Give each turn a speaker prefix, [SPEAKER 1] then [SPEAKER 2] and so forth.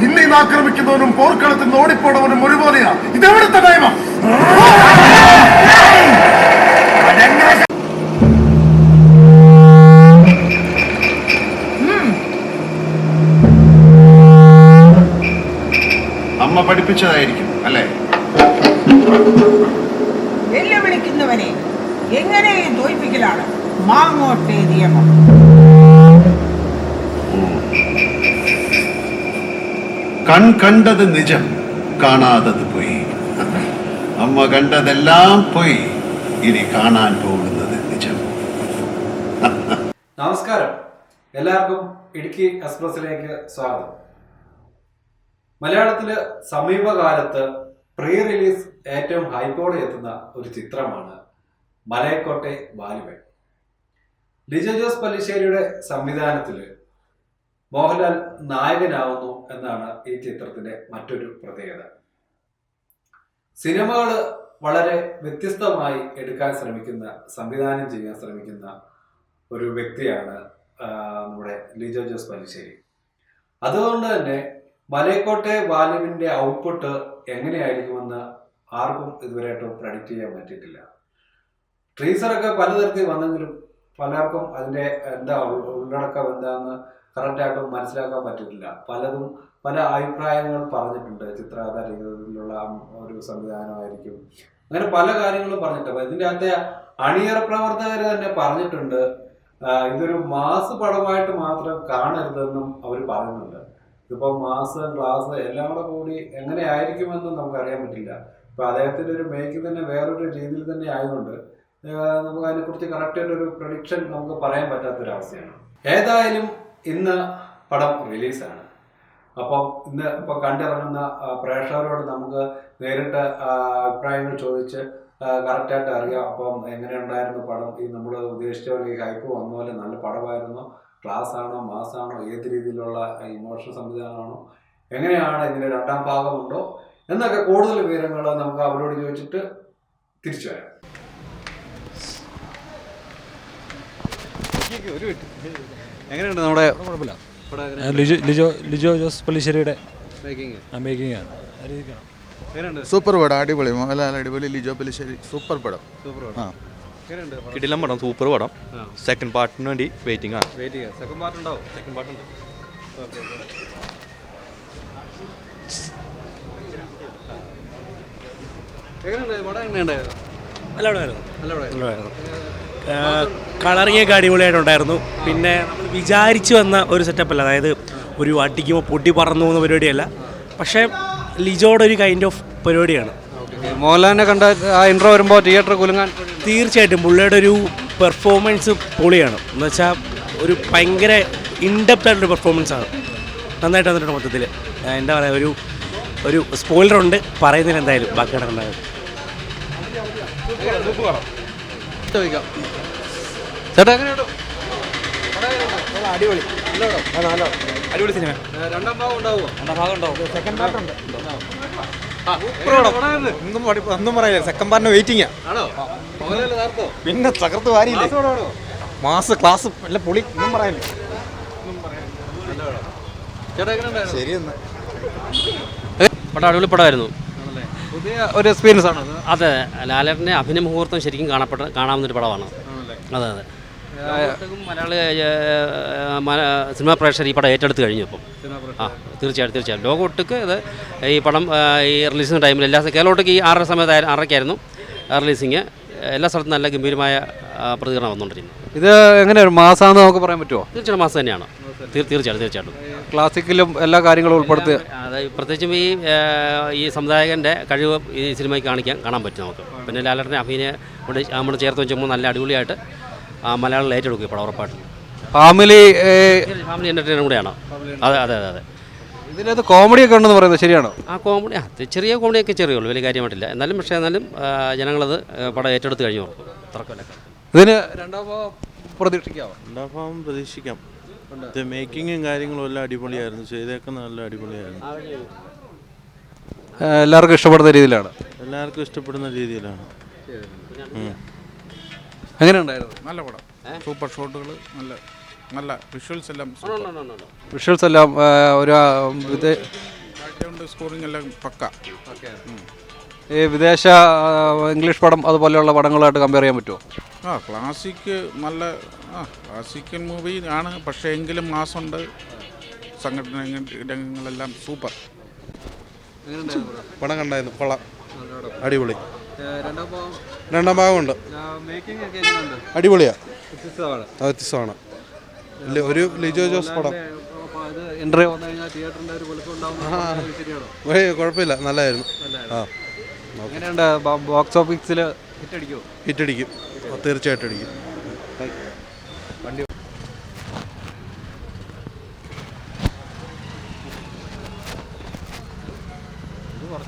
[SPEAKER 1] നിന്ന് ആക്രമിക്കുന്നവനും പോർക്കളത്തിൽ നിന്ന് ഓടിപ്പോണവനും ഒരുപോലെയാ. ഇതെവിടുത്തെ നിയമം? അമ്മ പഠിപ്പിച്ചതായിരിക്കും അല്ലേ?
[SPEAKER 2] വെല്ലുവിളിക്കുന്നവനെ എങ്ങനെ തോൽപ്പിക്കലാണ്? മാങ്ങോട്ടേ നിയമം.
[SPEAKER 1] കൺ കണ്ടത് നിജം കാണാതത് പോയി. അമ്മ കണ്ടതെല്ലാം പോയി ഇനി കാണാൻ പോകുന്നത് നിജം.
[SPEAKER 3] നമസ്കാരം. എല്ലാവർക്കും ഇടുക്കി എക്സ്പ്രസിലേക്ക് സ്വാഗതം. മലയാളത്തിൽ സമീപകാലത്ത് പ്രീ റിലീസ് ഏറ്റവും ഹൈപ്പോടെ എത്തുന്ന ഒരു ചിത്രമാണ് മലയക്കോട്ടെ ബാലുവൻ ലിജോ ജോസ് പല്ലിശ്ശേരിയുടെ സംവിധാനത്തിൽ മോഹൻലാൽ നായകനാവുന്നു എന്നാണ് ഈ ചിത്രത്തിന്റെ മറ്റൊരു പ്രത്യേകത. സിനിമകൾ വളരെ വ്യത്യസ്തമായി എടുക്കാൻ ശ്രമിക്കുന്ന സംവിധാനം ചെയ്യാൻ ശ്രമിക്കുന്ന ഒരു വ്യക്തിയാണ് നമ്മുടെ ലിജോ ജോസ് പല്ലിശ്ശേരി അതുകൊണ്ട് തന്നെ മലയക്കോട്ടെ വാലുവിന്റെ ഔട്ട്പുട്ട് എങ്ങനെയായിരിക്കുമെന്ന് ആർക്കും ഇതുവരെയായിട്ടും പ്രഡിക്റ്റ് ചെയ്യാൻ പറ്റിയിട്ടില്ല. ട്രീസറൊക്കെ പലതരത്തിൽ വന്നെങ്കിലും പലർക്കും അതിന്റെ എന്താ ഉള്ളടക്കം എന്താന്ന് കറക്റ്റായിട്ടും മനസ്സിലാക്കാൻ പറ്റിയിട്ടില്ല. പലതും പല അഭിപ്രായങ്ങൾ പറഞ്ഞിട്ടുണ്ട് ചിത്രകഥയിലുള്ള ഒരു സംവിധാനമായിരിക്കും. അങ്ങനെ പല കാര്യങ്ങളും പറഞ്ഞിട്ടുണ്ട്. ഇതിന്റെ അകത്തെ അണിയർ പ്രവർത്തകർ തന്നെ പറഞ്ഞിട്ടുണ്ട്. ഇതൊരു മാസ് പടമായിട്ട് മാത്രം കാണരുതെന്നും അവർ പറയുന്നുണ്ട്. ഇതിപ്പോ മാസ് ക്ലാസ് എല്ലാം കൂടെ കൂടി എങ്ങനെ ആയിരിക്കുമെന്നും നമുക്ക് അറിയാൻ പറ്റില്ല. ഇപ്പൊ അദ്ദേഹത്തിന്റെ ഒരു മേക്ക് തന്നെ വേറൊരു രീതിയിൽ തന്നെ ആയതുകൊണ്ട് നമുക്ക് അതിനെക്കുറിച്ച് കറക്റ്റ് ആയിട്ട് ഒരു പ്രൊഡിക്ഷൻ നമുക്ക് പറയാൻ പറ്റാത്തൊരവസ്ഥയാണ്. ഏതായാലും ഇന്ന് പടം റിലീസാണ്. അപ്പോൾ ഇന്ന് ഇപ്പോൾ കണ്ടിറങ്ങുന്ന പ്രേക്ഷകരോട് നമുക്ക് നേരിട്ട് അഭിപ്രായങ്ങൾ ചോദിച്ച് കറക്റ്റായിട്ട് അറിയാം. അപ്പം എങ്ങനെയുണ്ടായിരുന്നു പടം? ഈ നമ്മൾ ഉദ്ദേശിച്ച പോലെ ഈ ഹൈപ്പ് വന്ന നല്ല പടമായിരുന്നു. ക്ലാസ് ആണോ മാസ് ആണോ ഏത് രീതിയിലുള്ള ഇമോഷണൽ സംവിധാനമാണോ? എങ്ങനെയാണ് ഇതിന്റെ രണ്ടാം ഭാഗമുണ്ടോ? എന്നൊക്കെ കൂടുതൽ വിവരങ്ങൾ നമുക്ക് അവരോട് ചോദിച്ചിട്ട് തിരിച്ചു വരാം.
[SPEAKER 4] എങ്ങനെയുണ്ട് നമ്മുടെ
[SPEAKER 5] കുഴപ്പമില്ല. ലിജോ ലിജോ ലിജോ ജോസ് പള്ളിശ്ശേരിയുടെ മേക്കിംഗ് ആണ്.
[SPEAKER 6] സൂപ്പർ പടം അടിപൊളി. മോഹൻലാൽ അടിപൊളി ലിജോ പല്ലിശ്ശേരി സൂപ്പർ പടം.
[SPEAKER 4] സൂപ്പർ
[SPEAKER 6] ആ.
[SPEAKER 7] കിടിലം പടം? സൂപ്പർ പടം. സെക്കൻഡ് പാർട്ടിന് വേണ്ടി വെയിറ്റിംഗ് ആണ്.
[SPEAKER 4] വെയിറ്റ് ചെയ്യാം സെക്കൻഡ് പാർട്ട് ഉണ്ടാവും.
[SPEAKER 7] സെക്കൻഡ് പാർട്ടുണ്ട്
[SPEAKER 4] എങ്ങനെയുണ്ട്? പടം എങ്ങനെയുണ്ട്
[SPEAKER 5] നല്ല പടമായിരുന്നു
[SPEAKER 4] നല്ല പടം
[SPEAKER 5] നല്ലതായിരുന്നു കളറിങ്ങൊക്കെ അടിപൊളിയായിട്ടുണ്ടായിരുന്നു പിന്നെ നമ്മൾ വിചാരിച്ചു വന്ന ഒരു സെറ്റപ്പ് അല്ല. അതായത് ഒരു അടിക്കുമ്പോൾ പൊട്ടി പറന്നു പോകുന്ന പരിപാടിയല്ല. പക്ഷേ ലിജോയുടെ ഒരു കൈൻഡ് ഓഫ് പരിപാടിയാണ്.
[SPEAKER 4] മോഹൻലാലിനെ കണ്ട ആ ഇൻട്രോ വരുമ്പോൾ തിയേറ്റർ കുലുങ്ങാൻ
[SPEAKER 5] തീർച്ചയായിട്ടും പുള്ളിയുടെ ഒരു പെർഫോമൻസ് പൊളിയാണ്. എന്ന് വെച്ചാൽ ഒരു ഭയങ്കര ഇൻഡെപ്റ്റ് ആയിട്ടൊരു പെർഫോമൻസ് ആണ്. നന്നായിട്ട് വന്നിട്ടുണ്ട് മൊത്തത്തിൽ എന്താ പറയുക ഒരു ഒരു സ്പോയിലർ ഉണ്ട്. പറയുന്നതിന് എന്തായാലും ബാക്കി കിടക്കുന്നത്
[SPEAKER 4] ചോദിക്കാം ചേട്ടാ എങ്ങനെയുണ്ട്?
[SPEAKER 5] അടിപൊളി. അടിപൊളി സിനിമ
[SPEAKER 4] രണ്ടാം ഭാഗം ഉണ്ടാവുമോ?
[SPEAKER 5] രണ്ടാം ഭാഗം ഉണ്ടാവും. സെക്കൻഡ് പാർട്ട് ഉണ്ട്.
[SPEAKER 8] ഒന്നും പഠി- ഒന്നും പറയില്ല. സെക്കൻഡ് പാർട്ടിന് വെയിറ്റിംഗ്
[SPEAKER 4] ആണോ?
[SPEAKER 8] പിന്നെ തകർത്ത് വാരിയില്ലേ? മാസ് ക്ലാസ് എല്ലാം പൊളി ഒന്നും
[SPEAKER 4] പറയാനില്ല
[SPEAKER 8] ശരിയെന്ന്
[SPEAKER 9] പടം അടിപൊളി പടമായിരുന്നു.
[SPEAKER 4] പുതിയ ഒരു എക്സ്പീരിയൻസ് ആണ് അതെ
[SPEAKER 9] ലാലേട്ടന്റെ അഭിനയ മുഹൂർത്തം ശരിക്കും കാണപ്പെട്ട കാണാവുന്നൊരു പടമാണ്. അതെ അതെ. മലയാളി സിനിമാ പ്രേക്ഷകർ ഈ പടം ഏറ്റെടുത്ത് കഴിഞ്ഞു ഇപ്പം. ആ തീർച്ചയായിട്ടും തീർച്ചയായിട്ടും. ലോകം ഒട്ടുക്ക് ഇത് ഈ പടം ഈ റിലീസിങ് ടൈമിൽ എല്ലാ കേരളോട്ടേക്ക് ഈ ആറര സമയത്ത് ആറരയ്ക്കായിരുന്നു റിലീസിങ്. എല്ലാ സ്ഥലത്തും നല്ല ഗംഭീരമായ പ്രതികരണം വന്നുകൊണ്ടിരിക്കുന്നു.
[SPEAKER 4] ഇത് എങ്ങനെയാണ് മാസമാണെന്ന് നമുക്ക് പറയാൻ പറ്റുമോ
[SPEAKER 9] തീർച്ചയായിട്ടും മാസം തന്നെയാണ്. തീർച്ചയായിട്ടും തീർച്ചയായിട്ടും.
[SPEAKER 4] ക്ലാസിക്കലും എല്ലാ കാര്യങ്ങളും ഉൾപ്പെടുത്തി
[SPEAKER 9] അതായത് പ്രത്യേകിച്ചും ഈ ഈ സംവിധായകന്റെ കഴിവ് ഈ സിനിമയ്ക്ക് കാണിക്കാൻ കാണാൻ പറ്റും നമുക്ക്. പിന്നെ ലാലേട്ടനെ അഭിനയെ കൊണ്ട് നമ്മൾ ചേർത്ത് വെച്ചുമ്പോൾ നല്ല അടിപൊളിയായിട്ട് ആ, മലയാളം ഏറ്റെടുക്കും ഇപ്പോൾ ഉറപ്പായിട്ടും.
[SPEAKER 4] ഫാമിലി
[SPEAKER 9] ഫാമിലി എന്റർടൈനർ കൂടെയാണ്. അതെ അതെ അതെ അതെ.
[SPEAKER 4] ഇതിനകത്ത് കോമഡിയൊക്കെ ഉണ്ടെന്ന് പറയുന്നത് ശരിയാണോ?
[SPEAKER 9] ആ കോമഡി അത് ചെറിയ കോമഡിയൊക്കെ ചെറിയുള്ളൂ വലിയ കാര്യമായിട്ടില്ല. എന്നാലും പക്ഷേ എന്നാലും ജനങ്ങളത് പടം ഏറ്റെടുത്ത് കഴിഞ്ഞു ഉറപ്പ്. തർക്കമില്ല
[SPEAKER 4] ഇതിന് രണ്ടാം ഭാഗം പ്രതീക്ഷിക്കാം
[SPEAKER 7] രണ്ടാം ഭാഗം പ്രതീക്ഷിക്കാം. ഇത് മേക്കിങ്ങും കാര്യങ്ങളും എല്ലാം അടിപൊളിയായിരുന്നു. ചെയ്തേക്കുന്ന നല്ല അടിപൊളിയായിരുന്നു.
[SPEAKER 4] എല്ലാവർക്കും ഇഷ്ടപ്പെടുന്ന രീതിയിലാണ്.
[SPEAKER 7] എല്ലാവർക്കും ഇഷ്ടപ്പെടുന്ന രീതിയിലാണ്. എങ്ങനെ
[SPEAKER 4] ഉണ്ടായിരുന്നു
[SPEAKER 6] നല്ല പടം. സൂപ്പർ ഷോട്ടുകൾ നല്ല നല്ല വിഷ്വൽസ് എല്ലാം
[SPEAKER 4] വിഷ്വൽസ് എല്ലാം ഒരു ഇത്
[SPEAKER 6] ബാക്ക്ഗ്രൗണ്ട് സ്കോറിംഗ് എല്ലാം പക്ക.
[SPEAKER 4] ഈ വിദേശ ഇംഗ്ലീഷ് പടം അതുപോലെയുള്ള പടങ്ങളായിട്ട് കമ്പയർ ചെയ്യാൻ പറ്റുമോ?
[SPEAKER 6] ആ ക്ലാസിക് നല്ല ആ ക്ലാസിക്കൽ മൂവി ആണ് പക്ഷേ എങ്കിലും മാസമുണ്ട് സംഘടന രംഗങ്ങളെല്ലാം സൂപ്പർ.
[SPEAKER 8] പണം കണ്ടായിരുന്നു കൊള്ളാം. അടിപൊളി. രണ്ടാം ഭാഗമുണ്ട്. അടിപൊളിയാ. അത് വ്യത്യസ്തമാണ്. ഒരു ലിജോ ജോസ് പടം. കുഴപ്പമില്ല. നല്ലതായിരുന്നു ആ
[SPEAKER 4] എങ്ങനെയുണ്ട് ബോക്സ് ഓഫീസിൽ
[SPEAKER 8] ഹിറ്റടിക്കും. ഹിറ്റടിക്കും തീർച്ചയായിട്ടും അടിക്കും. വണ്ടി